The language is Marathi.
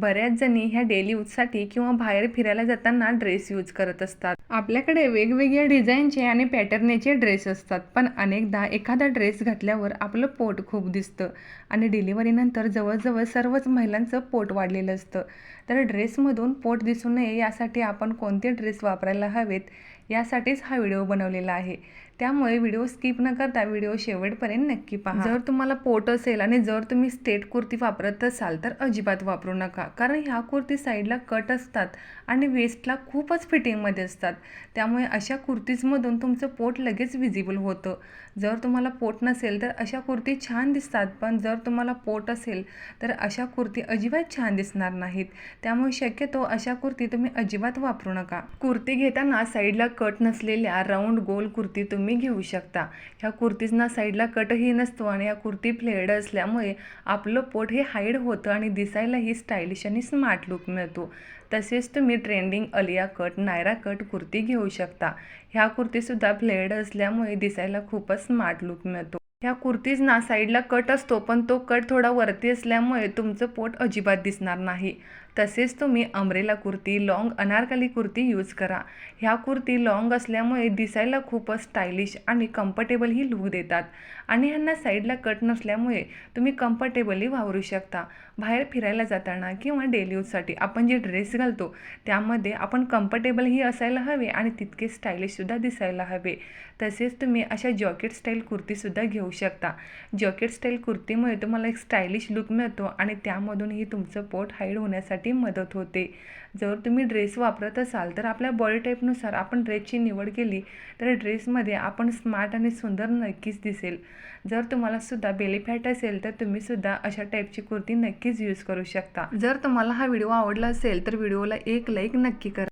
बऱ्याच जणी ह्या डेली यूजसाठी किंवा बाहेर फिरायला जाताना ड्रेस यूज करत असतात. आपल्याकडे वेगवेगळ्या डिझाईनचे आणि पॅटर्नचे ड्रेस असतात. पण अनेकदा एखादा ड्रेस घातल्यावर आपलं पोट खूप दिसतं. आणि डिलिव्हरीनंतर जवळजवळ सर्वच महिलांचं पोट वाढलेलं असतं. तर ड्रेसमधून पोट दिसू नये यासाठी आपण कोणते ड्रेस वापरायला हवेत यासाठीच हा व्हिडिओ बनवलेला आहे. त्यामुळे व्हिडिओ स्किप न करता व्हिडिओ शेवटपर्यंत नक्की पहा. जर तुम्हाला पोट असेल आणि जर तुम्ही स्टेट कुर्ती वापरत असाल तर अजिबात वापरू नका. कारण ह्या कुर्ती साईडला कट असतात आणि वेस्टला खूपच फिटिंगमध्ये असतात. त्यामुळे अशा कुर्तीजमधून तुमचं पोट लगेच विजिबल होतं. जर तुम्हाला पोट नसेल तर अशा कुर्ती छान दिसतात पण जर तुम्हाला पोट असेल तर अशा कुर्ती अजिबात छान दिसणार नाहीत. त्यामुळे शक्यतो अशा कुर्ती तुम्ही अजिबात वापरू नका. कुर्ती घेताना साईडला कट नसलेल्या राऊंड गोल कुर्ती तुम्ही घेऊ शकता. ह्या कुर्तीजना साईडला कटही नसतो आणि या कुर्ती फ्लेड असल्यामुळे आपलं पोट हे हाईड होतं आणि दिसायलाही स्टाईल स्टायलिश आणि स्मार्ट लुक मिळतो. तसेच तुम्ही trending Alia cut Naira cut kurti घेऊ शकता. ह्या कुर्तीसुद्धा फ्लेड असल्यामुळे दिसायला खूपच स्मार्ट लुक मिळतो. ह्या कुर्तीजना साईडला कट असतो पण तो कट थोडा वरती असल्यामुळे तुमचं पोट अजिबात दिसणार नाही. तसेच तुम्ही umbrella kurti long Anarkali kurti use करा. ह्या कुर्ती लॉंग असल्यामुळे दिसायला खूपच स्टायलिश आणि कम्फर्टेबलही लुक देतात. आणि ह्यांना साईडला कट नसल्यामुळे तुम्ही कम्फर्टेबली वावरू शकता. बाहेर फिरायला जाताना किंवा डेली यूजसाठी आपण जे ड्रेस घालतो त्यामध्ये आपण कम्फर्टेबलही असायला हवे आणि तितके स्टायलिशसुद्धा दिसायला हवे. तसेच तुम्ही अशा जॉकेट स्टाईल कुर्तीसुद्धा घेऊ घेऊ शकता. जॉकेट स्टाईल कुर्तीमुळे तुम्हाला एक स्टायलिश लुक मिळतो आणि त्यामधूनही तुमचं पोट हाईड होण्यासाठी मदत होते. जर तुम्ही ड्रेस वापरत असाल तर आपल्या बॉडी टाईपनुसार आपण ड्रेसची निवड केली तर ड्रेसमध्ये आपण स्मार्ट आणि सुंदर नक्कीच दिसेल. जर तुम्हाला सुद्धा बेली फॅट असेल तर तुम्ही सुद्धा अशा टाईपची कुर्ती नक्कीच यूज करू शकता. जर तुम्हाला हा व्हिडिओ आवडला असेल तर व्हिडिओला एक लाईक नक्की करा.